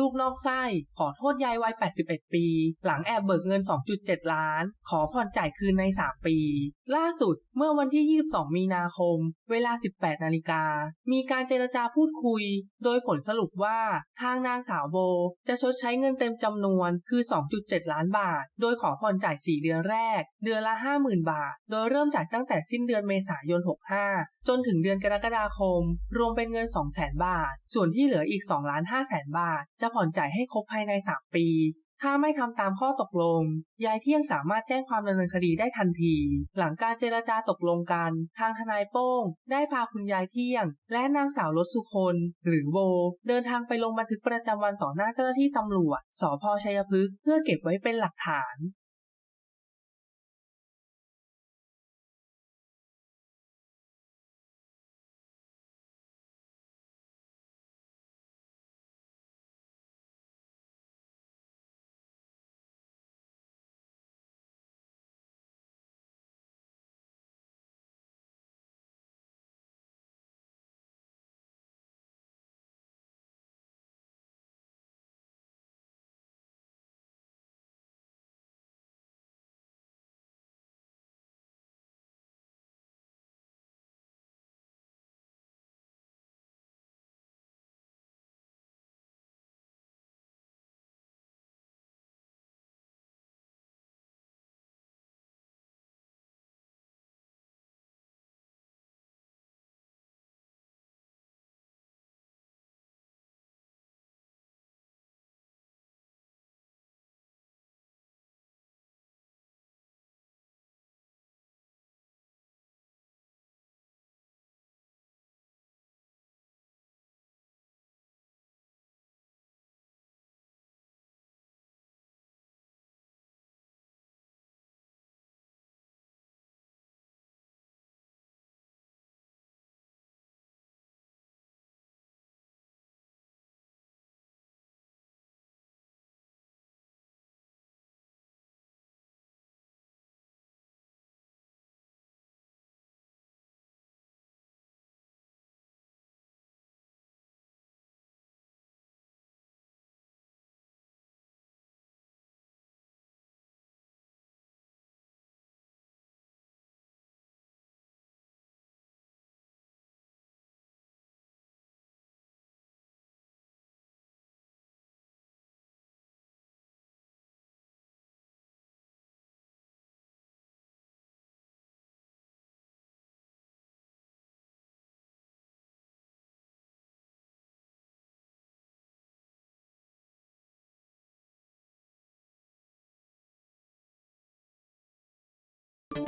ลูกนอกไส้ ขอโทษยายวัย 81 ปี หลังแอบเบิกเงิน 2.7 ล้าน ขอผ่อนจ่ายคืนใน 3 ปี ล่าสุดเมื่อวันที่ 22 มีนาคม เวลา 18 นาฬิกา มีการเจรจาพูดคุย โดยผลสรุปว่าทางนางสาวโบ จะชดใช้เงินเต็มจำนวนคือ 2.7 ล้านบาท โดยขอผ่อนจ่าย 4 เดือนแรก เดือนละ 50,000 บาท โดยเริ่มจ่ายตั้งแต่สิ้นเดือนเมษายน 65จนถึงเดือนกรกฎาคม รวมเป็นเงิน 200,000 บาท ส่วนที่เหลืออีก2ล้าน5แสนบาท จะผ่อนจ่ายให้ครบภายใน 3 ปี ถ้าไม่ทำตามข้อตกลง ยายเที่ยงสามารถแจ้งความดำเนินคดีได้ทันที หลังการเจรจาตกลงกัน ทางทนายโป้ง ได้พาคุณยายเที่ยง และนางสาวรสสุคน หรือโบ เดินทางไปลงบันทึกประจำวันต่อหน้าเจ้าหน้าที่ตำรวจสพชัยพฤกษ์เพื่อเก็บไว้เป็นหลักฐาน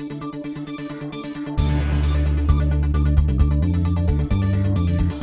you